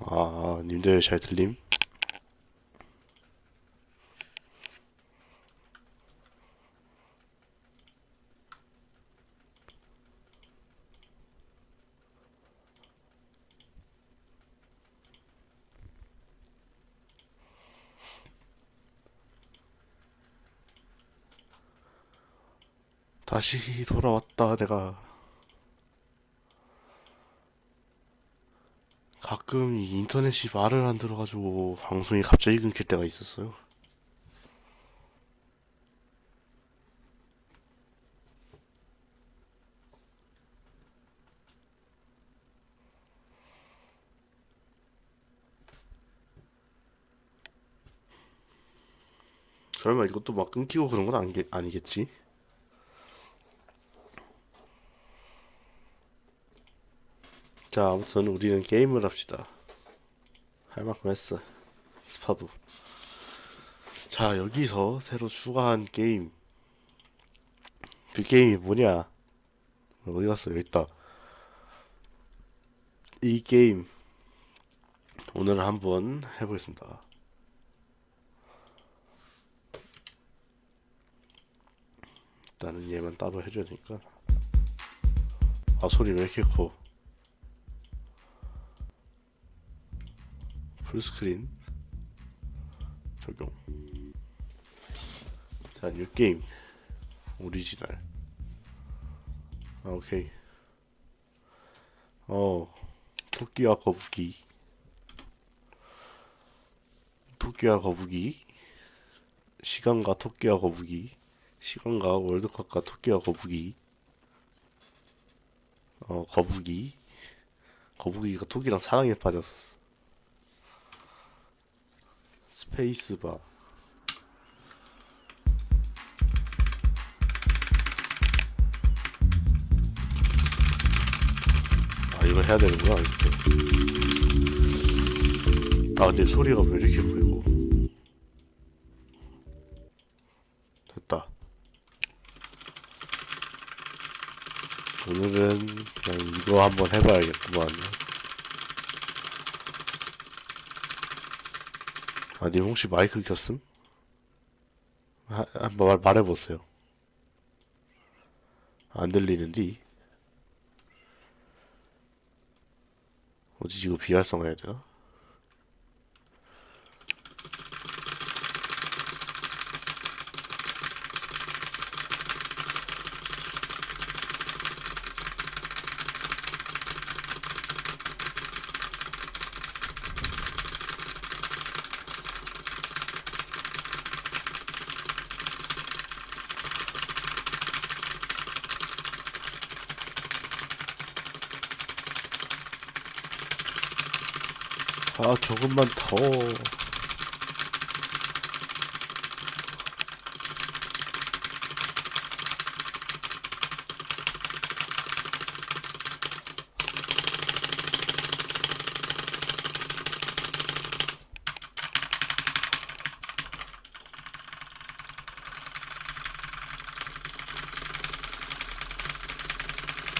아, 님들 잘 들림? 다시 돌아왔다, 내가. 가끔 이 인터넷이 말을 안 들어가지고 방송이 갑자기 끊길 때가 있었어요. 설마 이것도 막 끊기고 그런 건 아니겠, 아니겠지? 자, 아무튼 우리는 게임을 합시다. 할 만큼 했어. 스파도. 자, 여기서 새로 추가한 게임. 그 게임이 뭐냐? 어디 갔어? 여기 있다. 이 게임. 오늘 한번 해보겠습니다. 일단은 얘만 따로 해줘야 되니까. 아, 소리 왜 이렇게 커? 풀스크린 적용. 자 뉴게임. 오리지널. 아 오케이. 어 토끼와 거북이. 토끼와 거북이. 시간과 토끼와 거북이. 시간과 월드컵과 토끼와 거북이. 어 거북이. 거북이가 토끼랑 사랑에 빠졌어 스페이스바. 아 이거 해야 되는구나 이렇게. 아 근데 소리가 왜 이렇게 커 이거 됐다. 오늘은 그냥 이거 한번 해봐야겠구만 아, 님 혹시 마이크 켰음? 하, 한번 말, 말해보세요. 안 들리는디? 어디 지금 비활성화해야 되나? 아, 조금만 더.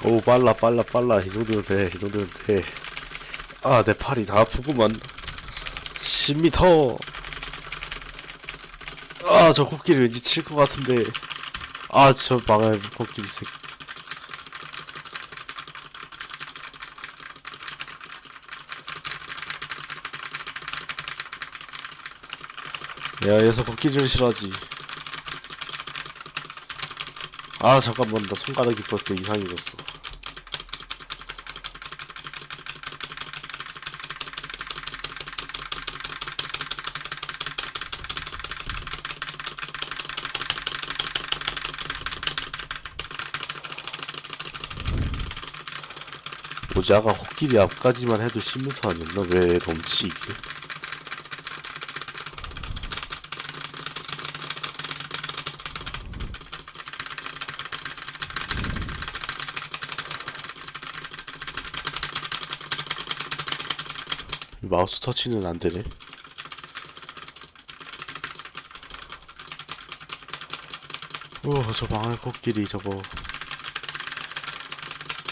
오, 빨라, 빨라, 빨라. 이 정도면 돼, 이 정도면 돼. 아, 내 팔이 다 아프구만. 10m. 아, 저 코끼리 왠지 칠 것 같은데. 아, 저 망할 코끼리 새. 야, 얘서 코끼리를 싫어하지. 아, 잠깐만, 나 손가락이 벌써 이상해졌어. 모자가 코끼리 앞까지만 해도 10m 아니었나? 왜 넘치 이게? 이 마우스 터치는 안 되네. 오, 저 망할 코끼리 저거.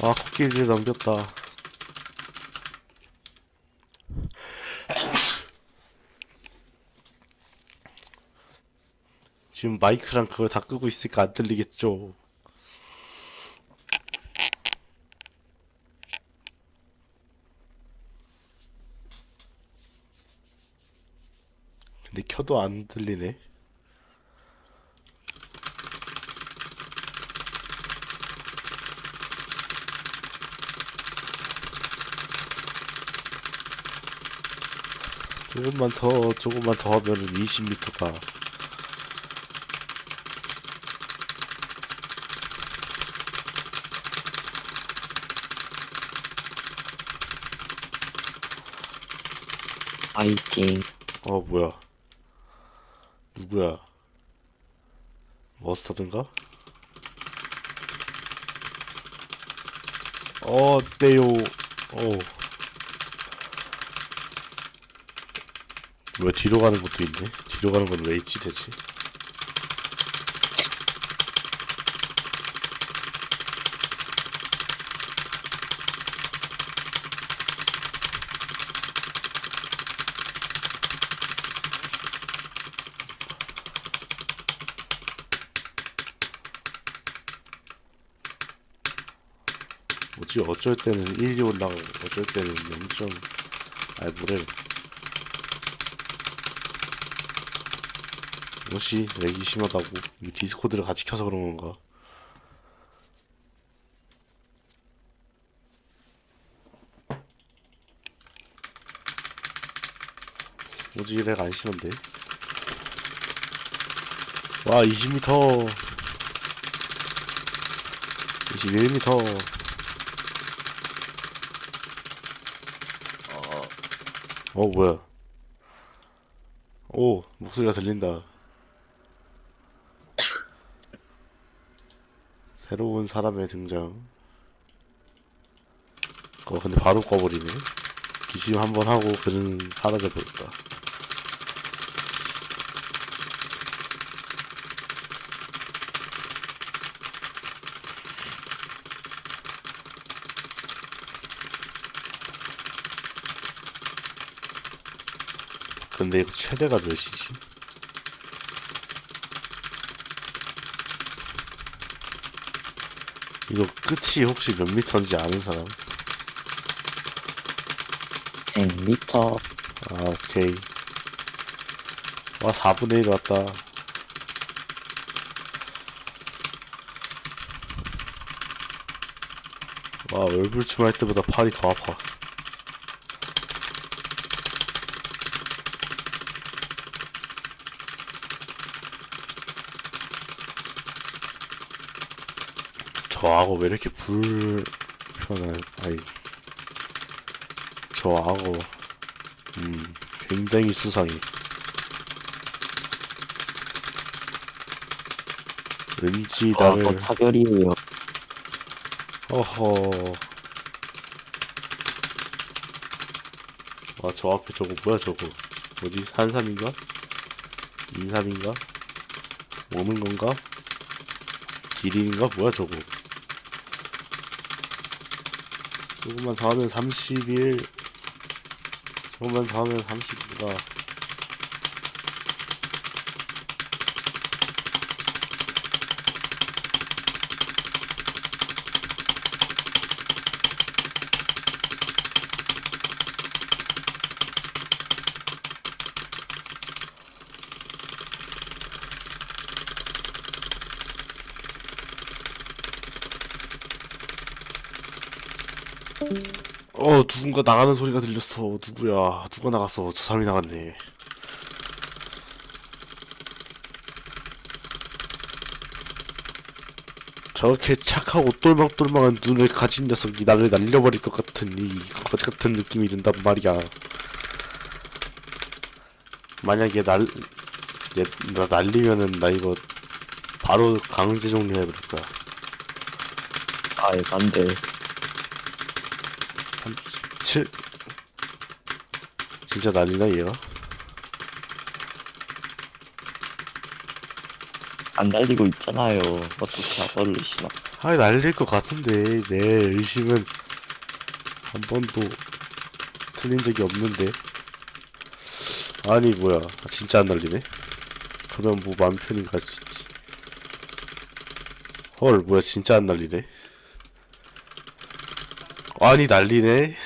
아 코끼리 남겼다. 지금 마이크랑 그걸 다 끄고 있으니까 안 들리겠죠? 근데 켜도 안 들리네. 조금만 더, 조금만 더 하면은 20m다. 파이팅. 어, 뭐야. 누구야? 머스타드인가? 어, 네요. 어. 왜 뒤로 가는 것도 있네? 뒤로 가는 건 왜 있지, 대체? 뭐지, 어쩔 때는 1이 올라가고, 어쩔 때는 0. 아이, 뭐래. 뭐시, 렉이 심하다고. 이거 디스코드를 같이 켜서 그런 건가? 뭐지, 렉 안 심한데? 와, 20m. 21m. 어, 뭐야. 오, 목소리가 들린다. 새로운 사람의 등장. 어, 근데 바로 꺼버리네. 기심 한번 하고 그는 사라져버렸다. 근데 이거 최대가 몇이지? 이거 끝이 혹시 몇 미터인지 아는 사람? 100m. 아, 오케이. 와, 4분의 1 왔다. 와, 얼굴 춤 할 때보다 팔이 더 아파. 저 악어 왜 이렇게 불편한, 아이. 저 악어. 음, 굉장히 수상해. 왠지 아, 나를, 또 차별이에요. 어허. 와, 저 앞에 저거 뭐야, 저거. 어디, 산삼인가? 인삼인가? 오는 건가? 기린인가? 뭐야, 저거. 조금만 더 하면 31. 조금만 더 하면 30이다. 어, 누군가 나가는 소리가 들렸어. 누구야? 누가 나갔어? 저 사람이 나갔네. 저렇게 착하고 똘망똘망한 눈을 가진 녀석이 나를 날려버릴 것 같은 이 거지 같은 느낌이 든단 말이야. 만약에 날, 얘, 나 날리면은 나 이거 바로 강제 종료해버릴 거야. 아, 이거 안 돼. 진짜 난리나 얘가? 안 달리고 있잖아요. 어떻게 신어. 아 날릴 것 같은데. 내 의심은 한 번도 틀린 적이 없는데. 아니 뭐야. 진짜 안 날리네? 그럼 뭐맘 편히 갈 수 있지. 헐 뭐야. 진짜 안 날리네? 아니 날리네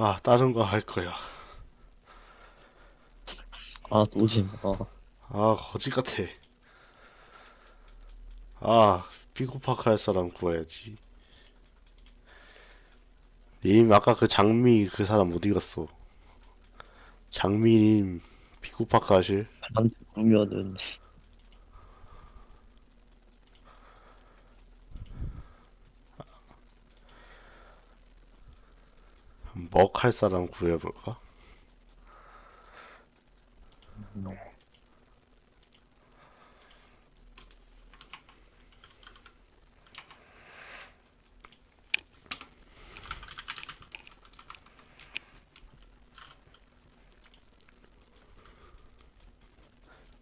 아 다른 거 할 거야. 아 노진 아아 거지 같아. 아 피고파크 할 사람 구해야지. 님 아까 그 장미 그 사람 어디 갔어. 장미님 피고파크 하실? 안 보면은 먹할 사람 구해볼까?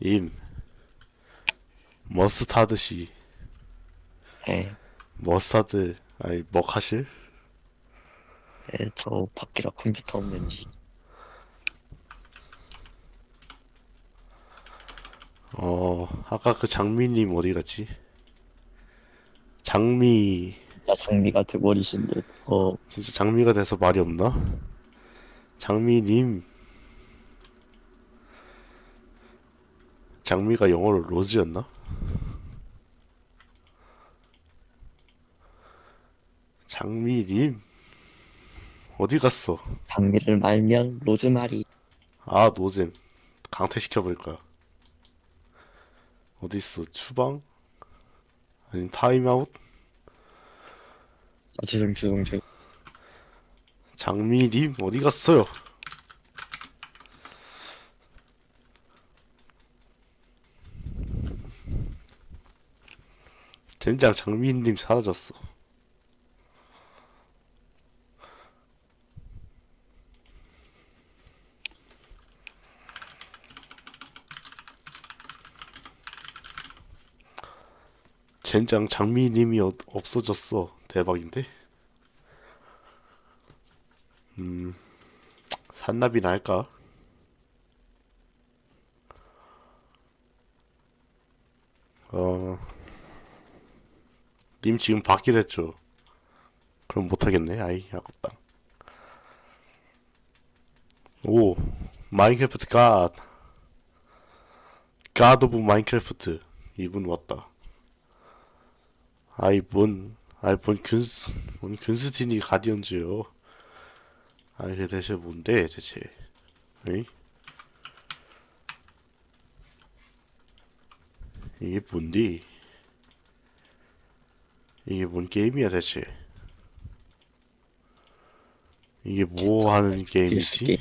님 머스타드시. 예, 머스타드 아니 먹 하실 예, 저 밖이라 컴퓨터 없는지 어, 아까 그 장미님 어디 갔지? 장미, 나 장미가 돼버리신 듯 어, 진짜 장미가 돼서 말이 없나? 장미님. 장미가 영어로 로즈였나? 장미님. 어디 갔어? 장미를 말면 로즈마리 아, 노잼. 강퇴시켜버릴 거야. 어디 있어? 추방? 아니, 타임아웃? 아 죄송 죄송 죄송 장미님 어디 갔어요? 젠장 장미님 사라졌어. 젠장 장미님이 어- 없어졌어. 대박인데? 산나비나 할까? 어, 님 지금 받기로 했죠? 그럼 못하겠네. 아이, 아깝다. 오, 마인크래프트 갓. 갓 오브 마인크래프트. 이분 왔다. 아이, 뭔, 아이, 뭔 근스, 뭔 근스티니 가디언즈요. 아니 그 대체 뭔데 대체? 에이? 이게 뭔디? 이게 뭔 게임이야 대체? 이게 뭐 하는 게임이지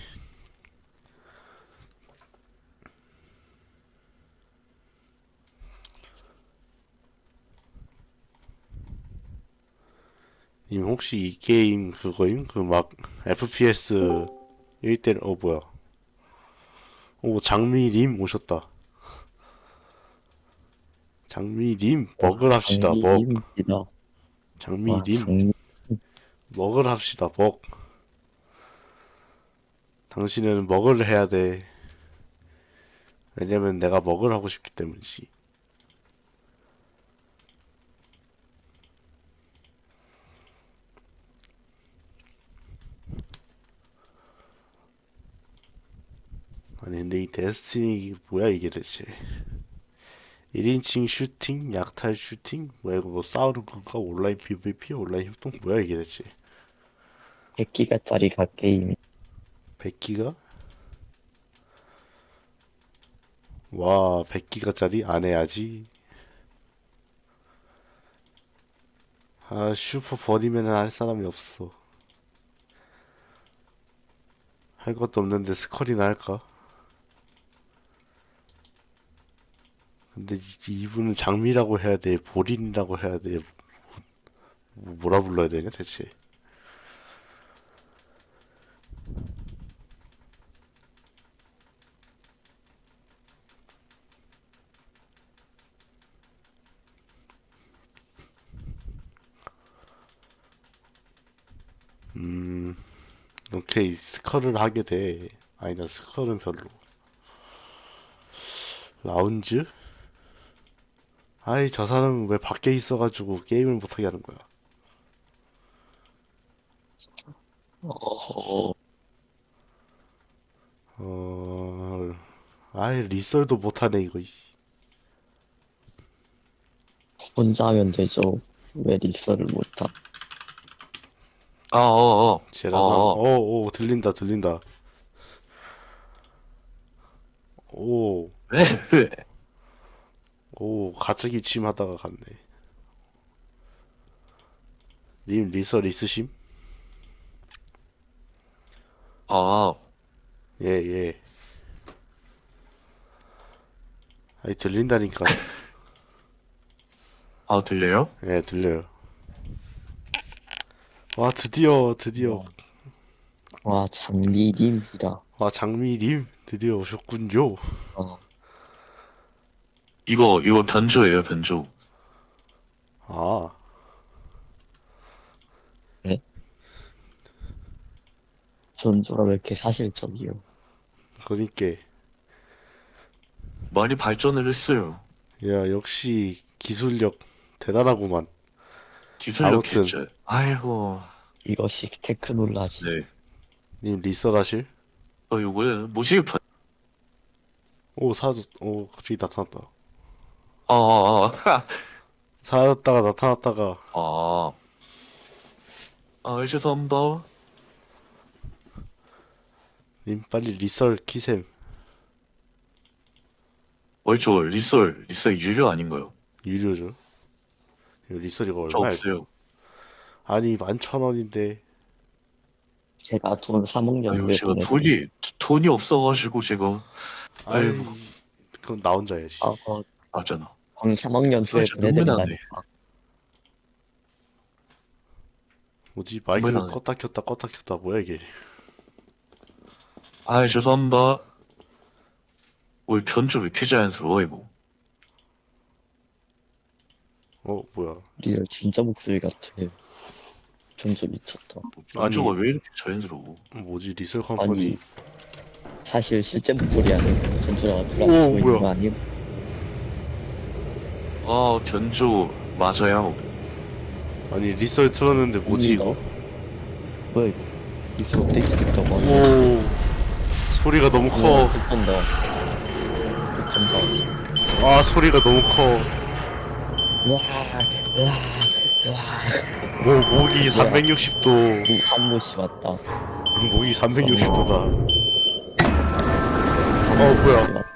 님 혹시 이 게임 그거임? 그 막 FPS 1대 어 뭐야. 오 장미님 오셨다. 장미님 먹을 합시다 먹 장미입니다. 장미님. 장미. 먹을 합시다 먹. 당신은 먹을 해야 돼. 왜냐면 내가 먹을 하고 싶기 때문이지 아니 근데 이 데스티니 뭐야 이게 대체 1인칭 슈팅? 약탈 슈팅? 뭐야 이거 뭐 싸우는 건가? 온라인 PVP? 온라인 협동? 뭐야 이게 대체 100기가짜리 각 게임 100기가? 와 100기가짜리 안 해야지 아 슈퍼 버리면 할 사람이 없어 할 것도 없는데 스컬이나 할까? 근데 이- 이분은 장미라고 해야 돼 보린이라고 해야 돼 뭐, 뭐라 불러야 되냐 대체 음, 오케이 스컬을 하게 돼. 아니다 스컬은 별로. 라운즈? 아이 저 사람은 왜 밖에 있어가지고 게임을 못하게 하는 거야? 어, 어, 아이 리설도 못하네 이거. 이. 혼자 하면 되죠. 왜 리서를 못함? 아, 어, 어. 제라다. 어. 오, 오, 들린다, 들린다. 오, 왜, 왜? 오, 갑자기 침하다가 갔네. 님 리설 있으심? 아, 예, 예. 아니 들린다니까. 아, 들려요? 예, 들려요. 와, 드디어, 드디어. 와, 장미님이다. 와, 장미님, 드디어 오셨군요. 어, 이거, 이거 변조예요, 변조. 아, 전조라 왜 이렇게 사실적이요? 그러니까. 많이 발전을 했어요. 야, 역시 기술력 대단하구만. 기술력 아무튼. 개쩔. 아이고, 이것이 테크놀라지. 네. 님 리설 하실? 어, 이거 모시기 편, 오, 사라졌, 오, 갑자기 나타났다. 아, 아, 아, 사라졌다가 나타났다가, 아. 아, 죄송합니다. 님 빨리 리설 키셈. 어이, 저 리썰, 리썰 유료 아닌가요? 유료죠. 이거 리설이가 저 얼마야? 없어요. 아니, 만천 원인데. 제가 돈 3억 아유, 년도에 제가 보내. 돈이, 돈이 없어가지고 제가, 아이, 아이고. 그럼 나 혼자 해야지. 아, 어, 맞잖아. 돈 3억 년 후에 아, 진짜 눈물 나네. 뭐지? 마이크를 뭐야. 껐다 켰다 껐다 켰다 뭐야 이게? 아, 죄송합니다. 우리 왜 이렇게 자연스러워, 이거? 어, 뭐야? 리얼 진짜 목소리 같아. 전조 미쳤다. 변조가 왜 이렇게 자연스러워? 뭐지? 리설 컴퍼니. 사실 실제 목소리 아니고 전조가 오, 불안하고 있는 뭐야. 거 아니에 요? 아, 변조 맞아요. 아니, 리설 틀었는데 뭐지 이거? 이거? 뭐야 이거? 리서 업데이트 됐다고 하네. 오, 소리가 너무 커. 한번더 미쳤다. 아, 소리가 너무 커. 오, 목이 360도. 이 한모씨 왔다. 목이 360도다. 어, 뭐야?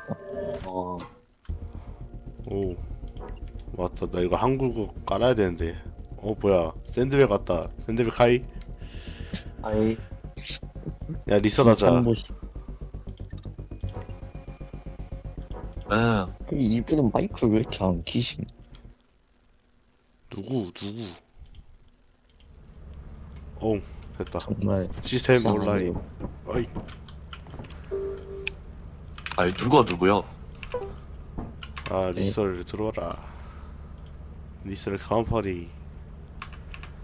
맞다. 나 이거 한국어 깔아야 되는데. 어, 뭐야? 샌드백 왔다. 샌드백 하이. 아이. 야, 리설 하자. 한모씨. 아, 이분은 마이크를 왜 이렇게 안 키심? 누구, 누구? 어, 됐다. 정말 시스템. 온라인. 어이, 아니, 누가 누구야? 아 리설 들어와라. 리설 카운파리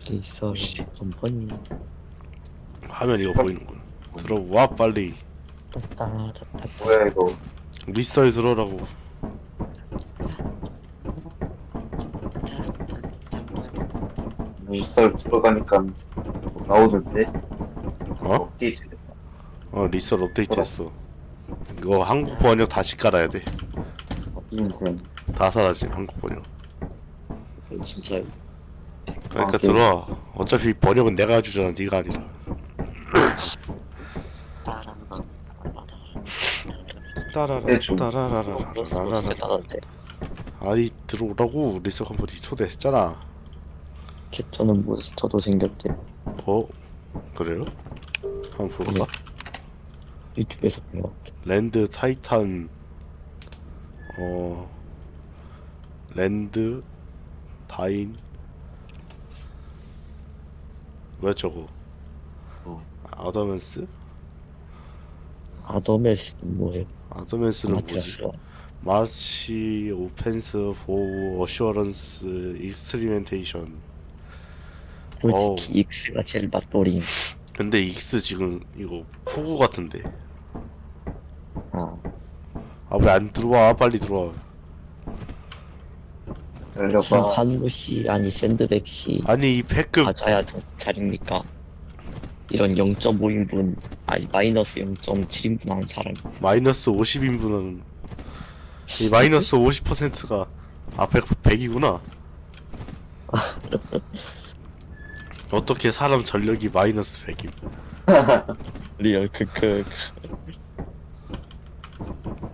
리서 컴퍼니 화면 이거 보이는군. 들어와 빨리. 따따 따따 뭐야, 이거? 리설 들어라고. 리썰 들어가니까 나오던데 어? 업데이트 어 리설 업데이트 했어. 이거 한국 번역 다시 깔아야 돼. 인생 다 사라진 한국 번역. 진짜 그러니까 아, 들어와. 어차피 번역은 내가 해주잖아. 네가 아니라. 따라라 대충. 따라라라라라라. 대단한데 아니 들어오라고 리설 컴퍼니 초대했잖아. 캐터는 몬스터도 생겼대 어? 그래요? 한번 볼까? 유튜브에서 본것 같아 랜드 타이탄 어 랜드 다인? 뭐야 저거? 어. 아더맨스? 아더멜스는 뭐해 아더맨스는 뭐지? 마치 오펜스 포 어슈어런스 익스트리멘테이션. 솔직히 익스가 제일 맛돌임. 근데 익스 지금 이거 폭우 같은데. 아, 아왜 안 들어와? 빨리 들어와 열려봐. 한무씨 아니 샌드백씨 아니 이 패급 맞아야 정신 차립니까? 이런 0.5인분 아니 마이너스 0.7인분 하는 사람 마이너스 50인분은 이 마이너스 50%가 아 100, 100이구나 어떻게 사람 전력이 마이너스 100임 리얼 크크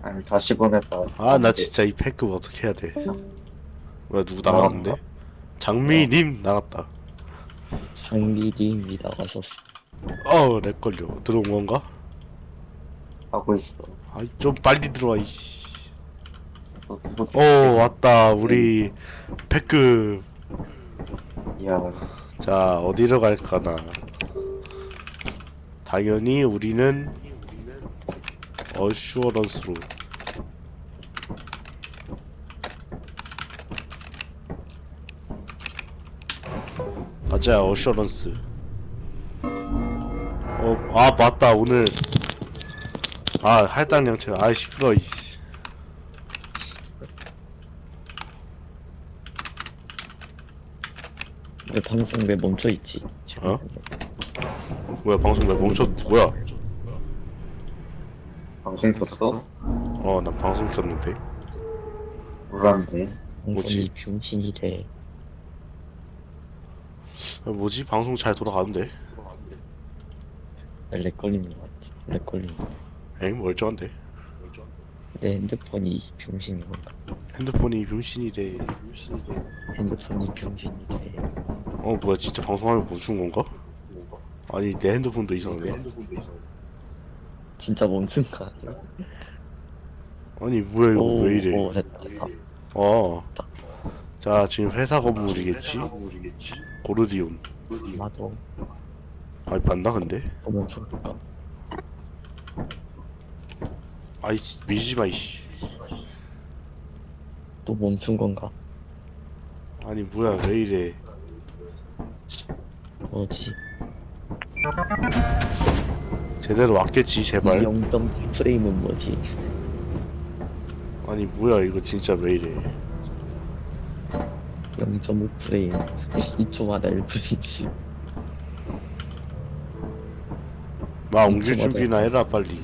아니, 다시 보냈다. 아나 진짜 이 패급 어떻게 해야 돼 뭐야 누구 나갔는데? 장미님 나갔다. 장미님이 나가셨어. 어우 렉 걸려 들어온 건가? 하고 있어. 아이 좀 빨리 들어와 이씨. 또 누구 오 왔다. 우리 패급 이야, 자 어디로 갈까나. 당연히 우리는 어슈어런스로 가자 어슈어런스 어 아 맞다. 오늘. 아 할당 양체 아 시끄러 이씨. 왜 방송 왜 멈춰 있지? 지금 어? 뭐야 방송 왜 멈췄 뭐야? 방송 켰어? 어난 방송 켰는데. 몰랐네. 방송이 뭐지? 병신이 돼 아, 뭐지? 방송 잘 돌아가는데? 렉 걸리는 것 같지 렉 걸리는 것 같아. 엥 멀쩡한데? 내 핸드폰이 병신인 건가? 핸드폰이 병신이래 핸드폰이 병신이 돼. 어 뭐야 진짜 방송하면 멈춘 건가? 아니 내 핸드폰도 이상하네 진짜 멈춘 거 아니야? 아니 뭐야 이거 오, 왜 이래? 오 됐다 됐다. 어자 지금 회사 건물이겠지 고르디온. 아마도 아니 맞나 근데? 또 멈춘 건가 아이 미지마 이씨. 또 멈춘 건가? 아니 뭐야 왜 이래. 뭐지 제대로 왔겠지 제발. 0점 프레임은 뭐지? 아니 뭐야 이거 진짜 왜 이래 0.5 프레임. 2초마다 1프레임씩 마 옮길. 준비나 해라 빨리.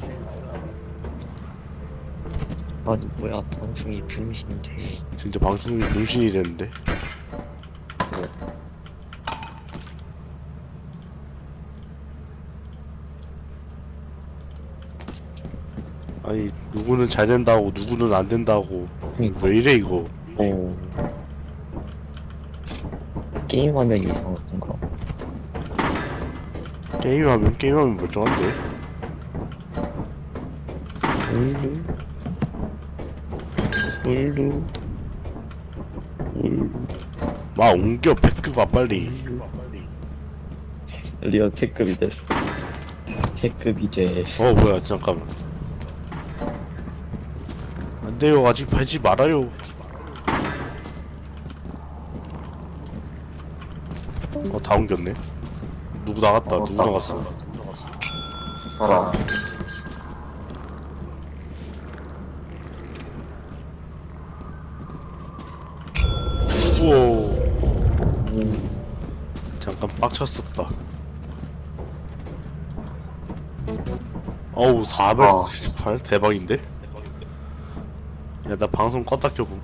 아니 뭐야. 방송이 병신인데. 진짜 방송이 병신이 됐는데. 아니 누구는 잘 된다고 누구는 안 된다고. 왜 이래 이거? 오 게임 화면이 이상한 건가? 게임하면 게임하면 멀쩡한데? 울루? 울루? 울루? 마 옮겨 패크가 빨리. 리얼 패급이 됐어. 패급 이제 어 뭐야 잠깐만. 안돼요. 아직 팔지 말아요 어 다 옮겼네. 누구 나갔다? 어, 누구 다- 나갔어. 사람. 우와. 잠깐 빡쳤었다. 어우 418 대박인데? 야 나 방송 껐다 켜봄